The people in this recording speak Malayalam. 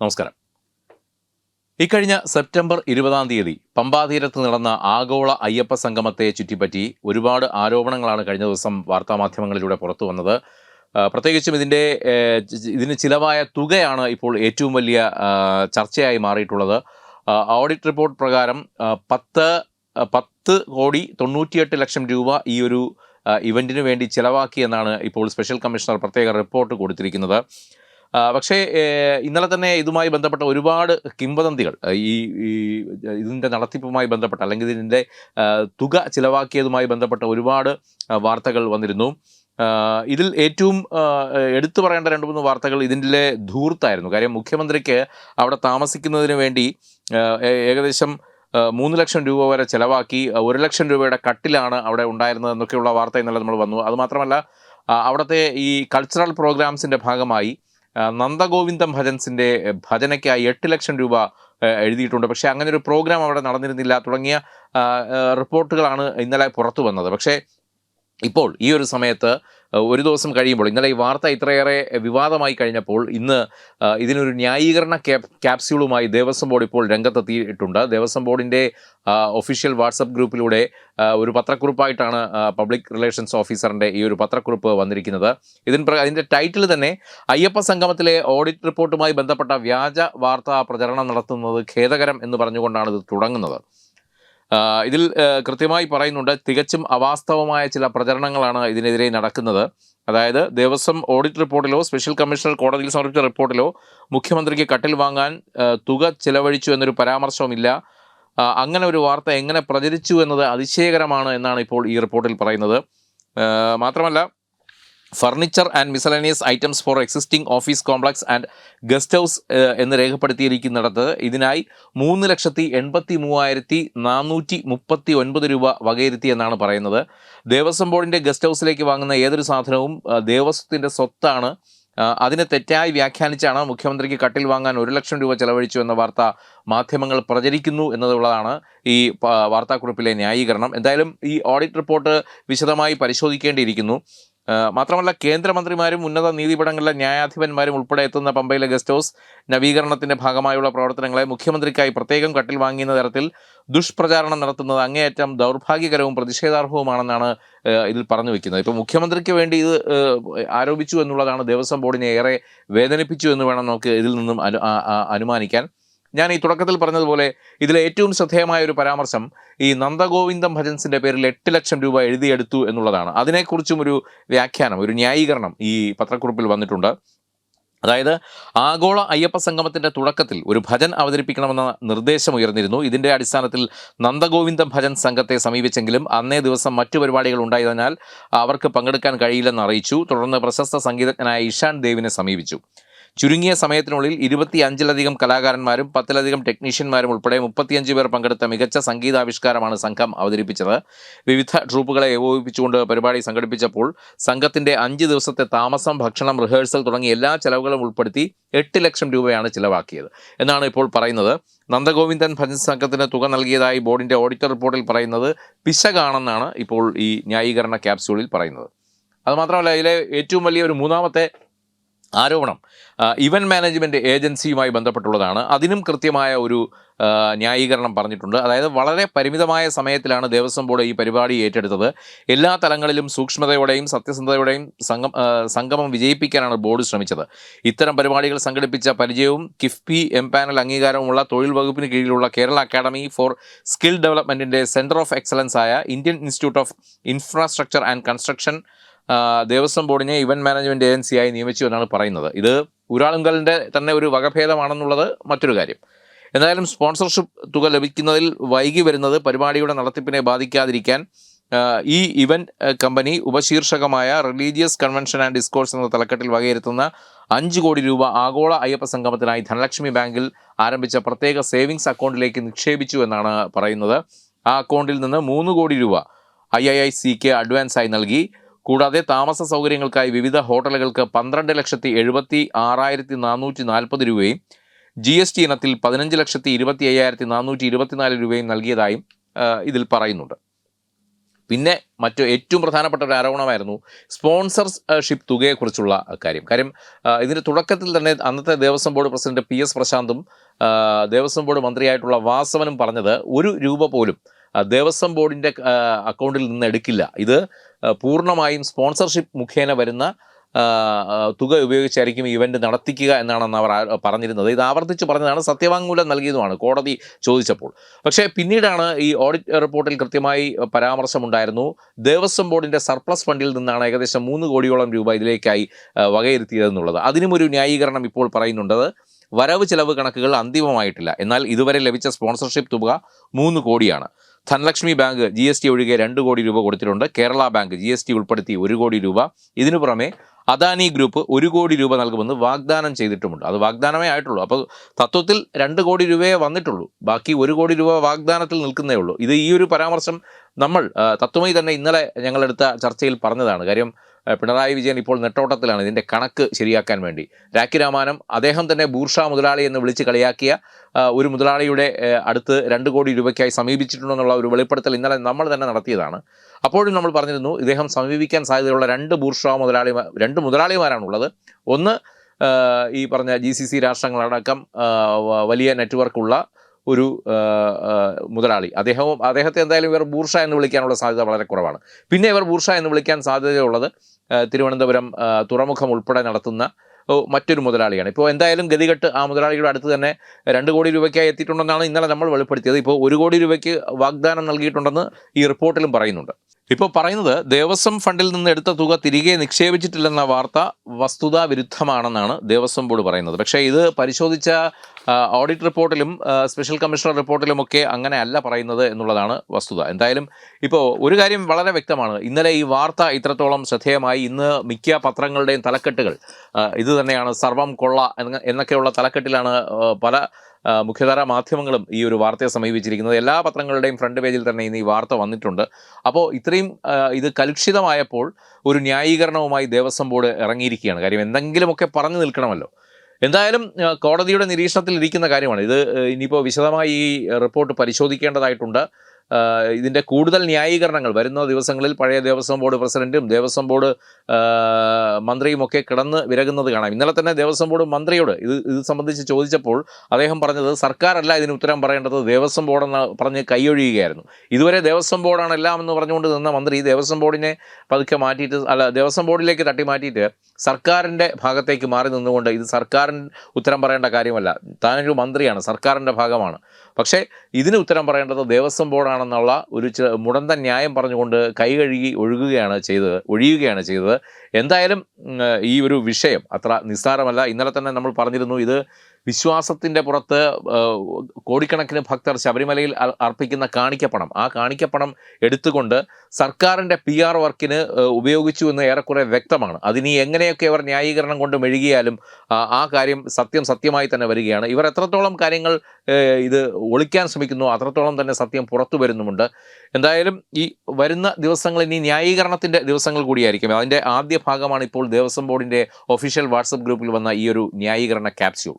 നമസ്കാരം. ഇക്കഴിഞ്ഞ സെപ്റ്റംബർ ഇരുപതാം തീയതി പമ്പാതീരത്ത് നടന്ന ആഗോള അയ്യപ്പ സംഗമത്തെ ചുറ്റിപ്പറ്റി ഒരുപാട് ആരോപണങ്ങളാണ് കഴിഞ്ഞ ദിവസം വാർത്താമാധ്യമങ്ങളിലൂടെ പുറത്തു വന്നത്. പ്രത്യേകിച്ചും ഇതിന്റെ ഇതിന് ചിലവായ തുകയാണ് ഇപ്പോൾ ഏറ്റവും വലിയ ചർച്ചയായി മാറിയിട്ടുള്ളത്. ഓഡിറ്റ് റിപ്പോർട്ട് പ്രകാരം പത്ത് പത്ത് കോടി തൊണ്ണൂറ്റിയെട്ട് ലക്ഷം രൂപ ഈ ഒരു ഇവന്റിന് വേണ്ടി ചിലവാക്കിയെന്നാണ് ഇപ്പോൾ സ്പെഷ്യൽ കമ്മീഷണർ പ്രത്യേക റിപ്പോർട്ട് കൊടുത്തിരിക്കുന്നത്. പക്ഷേ ഇന്നലെ തന്നെ ഇതുമായി ബന്ധപ്പെട്ട ഒരുപാട് കിംവദന്തികൾ ഈ ഇതിന്റെ നടത്തിപ്പുമായി ബന്ധപ്പെട്ട അല്ലെങ്കിൽ ഇതിന്റെ തുക ചിലവാക്കിയതുമായി ബന്ധപ്പെട്ട ഒരുപാട് വാർത്തകൾ വന്നിരുന്നു. ഇതിൽ ഏറ്റവും എടുത്തു പറയേണ്ട രണ്ട് മൂന്ന് വാർത്തകൾ ഇതിന്റെ ധൂർത്തായിരുന്നു. കാര്യം മുഖ്യമന്ത്രിക്ക് അവിടെ താമസിക്കുന്നതിന് വേണ്ടി ഏകദേശം മൂന്ന് ലക്ഷം രൂപ വരെ ചിലവാക്കി ഒരു ലക്ഷം രൂപയുടെ കട്ടിലാണ് അവിടെ ഉണ്ടായിരുന്നത് എന്നൊക്കെയുള്ള വാർത്ത ഇന്നലെ നമ്മൾ വന്നു. അതുമാത്രമല്ല അവിടുത്തെ ഈ കൾച്ചറൽ പ്രോഗ്രാംസിന്റെ ഭാഗമായി നന്ദഗോവിന്ദം ഭജൻസിന്റെ ഭജനയ്ക്കായി എട്ട് ലക്ഷം രൂപ എഴുതിയിട്ടുണ്ട്. പക്ഷേ അങ്ങനെ ഒരു പ്രോഗ്രാം അവിടെ നടന്നിരുന്നില്ല. തുടങ്ങിയ റിപ്പോർട്ടുകളാണ് ഇന്നലെ പുറത്തു വന്നത്. പക്ഷേ ഇപ്പോൾ ഈ ഒരു സമയത്ത് ഒരു ദിവസം കഴിയുമ്പോൾ ഇന്നലെ ഈ വാർത്ത ഇത്രയേറെ വിവാദമായി കഴിഞ്ഞപ്പോൾ ഇന്ന് ഇതിനൊരു ന്യായീകരണ ക്യാപ് ക്യാപ്സ്യൂളുമായി ദേവസ്വം ബോർഡ് ഇപ്പോൾ രംഗത്തെത്തിയിട്ടുണ്ട്. ദേവസ്വം ബോർഡിന്റെ ഒഫീഷ്യൽ വാട്സപ്പ് ഗ്രൂപ്പിലൂടെ ഒരു പത്രക്കുറിപ്പായിട്ടാണ് പബ്ലിക് റിലേഷൻസ് ഓഫീസറിന്റെ ഈ ഒരു പത്രക്കുറിപ്പ് വന്നിരിക്കുന്നത്. ഇതിന് അതിന്റെ ടൈറ്റിൽ തന്നെ അയ്യപ്പ സംഗമത്തിലെ ഓഡിറ്റ് റിപ്പോർട്ടുമായി ബന്ധപ്പെട്ട വ്യാജ വാർത്താ പ്രചരണം നടത്തുന്നത് ഖേദകരം എന്ന് പറഞ്ഞുകൊണ്ടാണ് ഇത് തുടങ്ങുന്നത്. ഇതിൽ കൃത്യമായി പറയുന്നുണ്ട് തികച്ചും അവാസ്തവമായ ചില പ്രചരണങ്ങളാണ് ഇതിനെതിരെ നടക്കുന്നത്. അതായത് ദേവസ്വം ഓഡിറ്റ് റിപ്പോർട്ടിലോ സ്പെഷ്യൽ കമ്മീഷണർ കോടതിയിൽ സമർപ്പിച്ച റിപ്പോർട്ടിലോ മുഖ്യമന്ത്രിക്ക് കട്ടിൽ വാങ്ങാൻ തുക ചിലവഴിച്ചു എന്നൊരു പരാമർശവുമില്ല. അങ്ങനെ ഒരു വാർത്ത എങ്ങനെ പ്രചരിച്ചു എന്നത് അതിശയകരമാണ് എന്നാണ് ഇപ്പോൾ ഈ റിപ്പോർട്ടിൽ പറയുന്നത്. മാത്രമല്ല furniture and miscellaneous items for existing office complex and guest house എന്ന് രേഖപ്പെടുത്തിയിരിക്കുന്നിടത്ത് ഇതിനായി മൂന്ന് ലക്ഷത്തി എൺപത്തി മൂവായിരത്തി നാനൂറ്റി മുപ്പത്തി ഒൻപത് രൂപ വകയിരുത്തി എന്നാണ് പറയുന്നത്. ദേവസ്വം ബോർഡിന്റെ ഗസ്റ്റ് ഹൗസിലേക്ക് വാങ്ങുന്ന ഏതൊരു സാധനവും ദേവസ്വത്തിന്റെ സ്വത്താണ്. അതിനെ തെറ്റായി വ്യാഖ്യാനിച്ചാണ് മുഖ്യമന്ത്രിക്ക് കട്ടിൽ വാങ്ങാൻ ഒരു ലക്ഷം രൂപ ചെലവഴിച്ചു എന്ന വാർത്ത മാധ്യമങ്ങൾ പ്രചരിക്കുന്നു എന്നതുള്ളതാണ് ഈ വാർത്താക്കുറിപ്പിലെ ന്യായീകരണം. എന്തായാലും ഈ ഓഡിറ്റ് റിപ്പോർട്ട് വിശദമായി പരിശോധിക്കേണ്ടിയിരിക്കുന്നു. മാത്രമല്ല കേന്ദ്രമന്ത്രിമാരും ഉന്നത നീതിപീഠങ്ങളിലെ ന്യായാധിപന്മാരും ഉൾപ്പെടെ എത്തുന്ന പമ്പയിലെ ഗസ്റ്റ് ഹൗസ് നവീകരണത്തിന്റെ ഭാഗമായുള്ള പ്രവർത്തനങ്ങളെ മുഖ്യമന്ത്രിക്കായി പ്രത്യേകം കട്ടിൽ വാങ്ങിയുന്ന തരത്തിൽ ദുഷ്പ്രചാരണം നടത്തുന്നത് അങ്ങേയറ്റം ദൗർഭാഗ്യകരവും പ്രതിഷേധാർഹവുമാണെന്നാണ് ഇതിൽ പറഞ്ഞു വെക്കുന്നത്. ഇപ്പോൾ മുഖ്യമന്ത്രിക്ക് വേണ്ടി ഇത് ആരോപിച്ചു എന്നുള്ളതാണ് ദേവസ്വം ബോർഡിനെ ഏറെ വേദനിപ്പിച്ചു എന്ന് വേണം നമുക്ക് ഇതിൽ നിന്നും അനുമാനിക്കാൻ. ഞാൻ ഈ തുടക്കത്തിൽ പറഞ്ഞതുപോലെ ഇതിലെ ഏറ്റവും ശ്രദ്ധേയമായ ഒരു പരാമർശം ഈ നന്ദഗോവിന്ദം ഭജൻസിന്റെ പേരിൽ എട്ട് ലക്ഷം രൂപ എഴുതിയെടുത്തു എന്നുള്ളതാണ്. അതിനെക്കുറിച്ചും ഒരു വ്യാഖ്യാനം ഒരു ന്യായീകരണം ഈ പത്രക്കുറിപ്പിൽ വന്നിട്ടുണ്ട്. അതായത് ആഗോള അയ്യപ്പ സംഗമത്തിന്റെ തുടക്കത്തിൽ ഒരു ഭജൻ അവതരിപ്പിക്കണമെന്ന നിർദ്ദേശം ഉയർന്നിരുന്നു. ഇതിന്റെ അടിസ്ഥാനത്തിൽ നന്ദഗോവിന്ദം ഭജൻ സംഘത്തെ സമീപിച്ചെങ്കിലും അന്നേ ദിവസം മറ്റു പരിപാടികൾ ഉണ്ടായതിനാൽ അവർക്ക് പങ്കെടുക്കാൻ കഴിയില്ലെന്ന് അറിയിച്ചു. തുടർന്ന് പ്രശസ്ത സംഗീതജ്ഞനായ ഇഷാൻ ദേവിനെ സമീപിച്ചു. ചുരുങ്ങിയ സമയത്തിനുള്ളിൽ ഇരുപത്തി അഞ്ചിലധികം കലാകാരന്മാരും പത്തിലധികം ടെക്നീഷ്യന്മാരും ഉൾപ്പെടെ മുപ്പത്തിയഞ്ച് പേർ പങ്കെടുത്ത മികച്ച സംഗീതാവിഷ്കാരമാണ് സംഘം അവതരിപ്പിച്ചത്. വിവിധ ട്രൂപ്പുകളെ ഏകോപിപ്പിച്ചുകൊണ്ട് പരിപാടി സംഘടിപ്പിച്ചപ്പോൾ സംഘത്തിന്റെ അഞ്ച് ദിവസത്തെ താമസം ഭക്ഷണം റിഹേഴ്സൽ തുടങ്ങിയ എല്ലാ ചെലവുകളും ഉൾപ്പെടുത്തി എട്ട് ലക്ഷം രൂപയാണ് ചിലവാക്കിയത്. എന്നാണ് ഇപ്പോൾ പറയുന്നത്. നന്ദഗോവിന്ദൻ ഭജൻ സംഘത്തിന് തുക നൽകിയതായി ബോർഡിന്റെ ഓഡിറ്റർ റിപ്പോർട്ടിൽ പറയുന്നത് പിശകാണെന്നാണ് ഇപ്പോൾ ഈ ന്യായീകരണ ക്യാപ്സ്യൂളിൽ പറയുന്നത്. അതുമാത്രമല്ല ഇതിലെ ഏറ്റവും വലിയ ഒരു മൂന്നാമത്തെ ആരോപണം. ഇവൻ മാനേജ്മെന്റ് ഏജൻസിയുമായി ബന്ധപ്പെട്ടുള്ളതാണ്. അതിനും കൃത്യമായ ഒരു ന്യായീകരണം പറഞ്ഞിട്ടുണ്ട്. അതായത് വളരെ പരിമിതമായ സമയത്തിലാണ് ദേവസ്വം ബോർഡ് ഈ പരിപാടി ഏറ്റെടുത്തത്. എല്ലാ തലങ്ങളിലും സൂക്ഷ്മതയോടെയും സത്യസന്ധതയോടെയും സംഗം സംഗമം വിജയിപ്പിക്കാനാണ് ബോർഡ് ശ്രമിച്ചത്. ഇത്തരം പരിപാടികൾ സംഘടിപ്പിച്ച പരിചയവും കിഫ്ബി എം പാനൽ അംഗീകാരവുമുള്ള തൊഴിൽ വകുപ്പിന് കീഴിലുള്ള കേരള അക്കാദമി ഫോർ സ്കിൽ ഡെവലപ്മെന്റിന്റെ സെന്റർ ഓഫ് എക്സലൻസ് ആയ Indian institute of infrastructure and construction Devaswom ബോർഡിനെ event management ഏജൻസിയായി നിയമിച്ചു എന്നാണ് പറയുന്നത്. ഇത് ഊരാളുങ്കലിന്റെ തന്നെ ഒരു വകഭേദമാണെന്നുള്ളത് മറ്റൊരു കാര്യം. എന്തായാലും സ്പോൺസർഷിപ്പ് തുക ലഭിക്കുന്നതിൽ വൈകി വരുന്നത് പരിപാടിയുടെ നടത്തിപ്പിനെ ബാധിക്കാതിരിക്കാൻ ഈ ഇവന്റ് കമ്പനി ഉപശീർഷകമായ റിലീജിയസ് കൺവെൻഷൻ ആൻഡ് ഡിസ്കോഴ്സ് എന്ന തലക്കെട്ടിൽ വകയിരുത്തുന്ന അഞ്ച് കോടി രൂപ ആഗോള അയ്യപ്പ സംഗമത്തിനായി ധനലക്ഷ്മി ബാങ്കിൽ ആരംഭിച്ച പ്രത്യേക സേവിങ്സ് അക്കൗണ്ടിലേക്ക് നിക്ഷേപിച്ചു എന്നാണ് പറയുന്നത്. ആ അക്കൗണ്ടിൽ നിന്ന് മൂന്ന് കോടി രൂപ ഐ ഐ ഐ സിക്ക് അഡ്വാൻസായി നൽകി. കൂടാതെ താമസ സൗകര്യങ്ങൾക്കായി വിവിധ ഹോട്ടലുകൾക്ക് പന്ത്രണ്ട് ലക്ഷത്തി എഴുപത്തി ആറായിരത്തി നാനൂറ്റി നാൽപ്പത് രൂപയും ജി എസ് ടി ഇനത്തിൽ പതിനഞ്ച് ലക്ഷത്തി ഇരുപത്തി അയ്യായിരത്തി നാനൂറ്റി ഇരുപത്തിനാല് രൂപയും നൽകിയതായും ഇതിൽ പറയുന്നുണ്ട്. പിന്നെ മറ്റു ഏറ്റവും പ്രധാനപ്പെട്ട ഒരു ആരോപണമായിരുന്നു സ്പോൺസർഷിപ്പ് തുകയെക്കുറിച്ചുള്ള കാര്യം. കാര്യം ഇതിന്റെ തുടക്കത്തിൽ തന്നെ അന്നത്തെ Devaswom board president P S പ്രശാന്തും Devaswom board മന്ത്രിയായിട്ടുള്ള വാസവനും പറഞ്ഞത് ഒരു രൂപ പോലും ദേവസ്വം ബോർഡിന്റെ അക്കൗണ്ടിൽ നിന്ന് എടുക്കില്ല. ഇത് പൂർണമായും സ്പോൺസർഷിപ്പ് മുഖേന വരുന്ന തുക ഉപയോഗിച്ചായിരിക്കും ഇവന്റ് നടത്തിക്കുക എന്നാണെന്ന് അവർ പറഞ്ഞിരുന്നത്. ഇത് ആവർത്തിച്ച് പറഞ്ഞതാണ് സത്യവാങ്മൂലം നൽകിയതുമാണ് കോടതി ചോദിച്ചപ്പോൾ. പക്ഷേ പിന്നീടാണ് ഈ ഓഡിറ്റ് റിപ്പോർട്ടിൽ കൃത്യമായി പരാമർശമുണ്ടായിരുന്നു. ദേവസ്വം ബോർഡിന്റെ സർപ്ലസ് ഫണ്ടിൽ നിന്നാണ് ഏകദേശം മൂന്ന് കോടിയോളം രൂപ ഇതിലേക്കായി വകയിരുത്തിയതെന്നുള്ളത്. അതിനും ഒരു ന്യായീകരണം ഇപ്പോൾ പറയുന്നുണ്ട്. വരവ് ചെലവ് കണക്കുകൾ അന്തിമമായിട്ടില്ല. എന്നാൽ ഇതുവരെ ലഭിച്ച സ്പോൺസർഷിപ്പ് തുക മൂന്ന് കോടിയാണ്. Dhanalakshmi bank G S T ഒഴികെ രണ്ട് കോടി രൂപ കൊടുത്തിട്ടുണ്ട്. Kerala bank G S T ഉൾപ്പെടുത്തി ഒരു കോടി രൂപ. ഇതിനു പുറമെ അദാനി ഗ്രൂപ്പ് ഒരു കോടി രൂപ നൽകുമെന്ന് വാഗ്ദാനം ചെയ്തിട്ടുമുണ്ട്. അത് വാഗ്ദാനമേ ആയിട്ടുള്ളൂ. അപ്പോൾ തത്വത്തിൽ രണ്ട് കോടി രൂപയെ വന്നിട്ടുള്ളൂ. ബാക്കി ഒരു കോടി രൂപ വാഗ്ദാനത്തിൽ നിൽക്കുന്നേ ഉള്ളൂ. ഇത് ഈ ഒരു പരാമർശം നമ്മൾ തത്വമായി തന്നെ ഇന്നലെ ഞങ്ങളെടുത്ത ചർച്ചയിൽ പറഞ്ഞതാണ്. കാര്യം പിണറായി വിജയൻ ഇപ്പോൾ നെട്ടോട്ടത്തിലാണ് ഇതിന്റെ കണക്ക് ശരിയാക്കാൻ വേണ്ടി. രാഖി രാമാനം അദ്ദേഹം തന്നെ ബൂർഷ മുതലാളി എന്ന് വിളിച്ച് കളിയാക്കിയ ഒരു മുതലാളിയുടെ അടുത്ത് രണ്ട് കോടി രൂപയ്ക്കായി സമീപിച്ചിട്ടുണ്ടെന്നുള്ള ഒരു വെളിപ്പെടുത്തൽ ഇന്നലെ നമ്മൾ തന്നെ നടത്തിയതാണ്. അപ്പോഴും നമ്മൾ പറഞ്ഞിരുന്നു ഇദ്ദേഹം സമീപിക്കാൻ സാധ്യതയുള്ള രണ്ട് ബൂർഷ മുതലാളിമാർ രണ്ട് മുതലാളിമാരാണുള്ളത്. ഒന്ന് ഈ പറഞ്ഞ ജി സി സി രാഷ്ട്രങ്ങളടക്കം വലിയ നെറ്റ്വർക്കുള്ള ഒരു മുതലാളി. അദ്ദേഹവും അദ്ദേഹത്തെ എന്തായാലും ഇവർ ബൂർഷ എന്ന് വിളിക്കാനുള്ള സാധ്യത വളരെ കുറവാണ്. പിന്നെ ഇവർ ബൂർഷ എന്ന് വിളിക്കാൻ സാധ്യതയുള്ളത് തിരുവനന്തപുരം തുറമുഖം ഉൾപ്പെടെ നടത്തുന്ന മറ്റൊരു മുതലാളിയാണ്. ഇപ്പോൾ എന്തായാലും ഗതികെട്ട് ആ മുതലാളിയുടെ അടുത്ത് തന്നെ രണ്ട് കോടി രൂപയ്ക്കായി എത്തിയിട്ടുണ്ടെന്നാണ് ഇന്നലെ നമ്മൾ വെളിപ്പെടുത്തിയത്. ഇപ്പോൾ ഒരു കോടി രൂപയ്ക്ക് വാഗ്ദാനം നൽകിയിട്ടുണ്ടെന്ന് ഈ റിപ്പോർട്ടിലും പറയുന്നുണ്ട്. ഇപ്പോൾ പറയുന്നത് ദേവസ്വം ഫണ്ടിൽ നിന്ന് എടുത്ത തുക തിരികെ നിക്ഷേപിച്ചിട്ടില്ലെന്ന വാർത്ത വസ്തുതാ വിരുദ്ധമാണെന്നാണ് ദേവസ്വം ബോർഡ് പറയുന്നത്. പക്ഷേ ഇത് പരിശോധിച്ച ഓഡിറ്റ് റിപ്പോർട്ടിലും സ്പെഷ്യൽ കമ്മീഷണർ റിപ്പോർട്ടിലും ഒക്കെ അങ്ങനെ അല്ല പറയുന്നത് എന്നുള്ളതാണ് വസ്തുത. എന്തായാലും ഇപ്പോൾ ഒരു കാര്യം വളരെ വ്യക്തമാണ്. ഇന്നലെ ഈ വാർത്ത ഇത്രത്തോളം ശ്രദ്ധേയമായി. ഇന്ന് മിക്ക പത്രങ്ങളുടെയും തലക്കെട്ടുകൾ ഇത് തന്നെയാണ് സർവം കൊള്ള എന്ന എന്നൊക്കെയുള്ള തലക്കെട്ടിലാണ് പല മുഖ്യധാരാ മാധ്യമങ്ങളും ഈ ഒരു വാർത്തയെ സമീപിച്ചിരിക്കുന്നത്. എല്ലാ പത്രങ്ങളുടെയും ഫ്രണ്ട് പേജിൽ തന്നെ ഇന്ന് ഈ വാർത്ത വന്നിട്ടുണ്ട്. അപ്പോൾ ഇത്രയും ഇത് കലുഷിതമായപ്പോൾ ഒരു ന്യായീകരണവുമായി ദേവസ്വം ബോർഡ് ഇറങ്ങിയിരിക്കുകയാണ്. കാര്യം എന്തെങ്കിലുമൊക്കെ പറഞ്ഞു നിൽക്കണമല്ലോ. എന്തായാലും കോടതിയുടെ നിരീക്ഷണത്തിൽ ഇരിക്കുന്ന കാര്യമാണ്. ഇത് ഇനിയിപ്പോൾ വിശദമായി ഈ റിപ്പോർട്ട് പരിശോധിക്കേണ്ടതായിട്ടുണ്ട്. ഇതിന്റെ കൂടുതൽ ന്യായീകരണങ്ങൾ. വരുന്ന ദിവസങ്ങളിൽ പഴയ ദേവസ്വം ബോർഡ് പ്രസിഡന്റും ദേവസ്വം ബോർഡ് മന്ത്രിയും മന്ത്രിയുമൊക്കെ കിടന്ന് വിരകുന്നത് കാണാം. ഇന്നലെ തന്നെ ദേവസ്വം ബോർഡ് മന്ത്രിയോട് ഇത് ഇത് സംബന്ധിച്ച് ചോദിച്ചപ്പോൾ അദ്ദേഹം പറഞ്ഞത് സർക്കാരല്ല ഇതിന് ഉത്തരം പറയേണ്ടത് ദേവസ്വം ബോർഡെന്ന് പറഞ്ഞ് കൈയൊഴിയുകയായിരുന്നു. ഇതുവരെ ദേവസ്വം ബോർഡാണ് എല്ലാം എന്ന് പറഞ്ഞുകൊണ്ട് നിന്ന മന്ത്രി ദേവസ്വം ബോർഡിനെ പതുക്കെ മാറ്റിയിട്ട് അല്ല ദേവസ്വം ബോർഡിലേക്ക് തട്ടി മാറ്റിയിട്ട് സർക്കാരിന്റെ ഭാഗത്തേക്ക് മാറി നിന്നുകൊണ്ട് ഇത് സർക്കാരിന് ഉത്തരം പറയേണ്ട കാര്യമല്ല. താനൊരു മന്ത്രിയാണ് സർക്കാരിന്റെ ഭാഗമാണ്. പക്ഷേ ഇതിന് ഉത്തരം പറയേണ്ടത് ദേവസ്വം ബോർഡാണെന്നുള്ള ഒരു മുടന്ത ന്യായം പറഞ്ഞുകൊണ്ട് കൈ കഴുകി ഒഴുകുകയാണ് ചെയ്തത് ഒഴിയുകയാണ് ചെയ്തത്. എന്തായാലും ഈ ഒരു വിഷയം അത്ര നിസ്സാരമല്ല. ഇന്നലെ തന്നെ നമ്മൾ പറഞ്ഞിരുന്നു ഇത് വിശ്വാസത്തിന്റെ പുറത്ത് കോടിക്കണക്കിന് ഭക്തർ ശബരിമലയിൽ അർപ്പിക്കുന്ന കാണിക്കപ്പണം. ആ കാണിക്കപ്പണം എടുത്തുകൊണ്ട് സർക്കാരിന്റെ പി ആർ വർക്കിന് ഉപയോഗിച്ചു എന്ന് ഏറെക്കുറെ വ്യക്തമാണ്. അതിനി എങ്ങനെയൊക്കെ അവർ ന്യായീകരണം കൊണ്ട് മെഴുകിയാലും ആ കാര്യം സത്യം സത്യമായി തന്നെ വരികയാണ്. ഇവർ എത്രത്തോളം കാര്യങ്ങൾ ഇത് ഒളിക്കാൻ ശ്രമിക്കുന്നു അത്രത്തോളം തന്നെ സത്യം പുറത്തു വരുന്നുമുണ്ട്. എന്തായാലും ഈ വരുന്ന ദിവസങ്ങൾ ഇനി ന്യായീകരണത്തിന്റെ ദിവസങ്ങൾ കൂടിയായിരിക്കും. അതിന്റെ ആദ്യ ഭാഗമാണ് ഇപ്പോൾ ദേവസ്വം ബോർഡിന്റെ ഒഫീഷ്യൽ വാട്സപ്പ് ഗ്രൂപ്പിൽ വന്ന ഈ ഒരു ന്യായീകരണ capsule.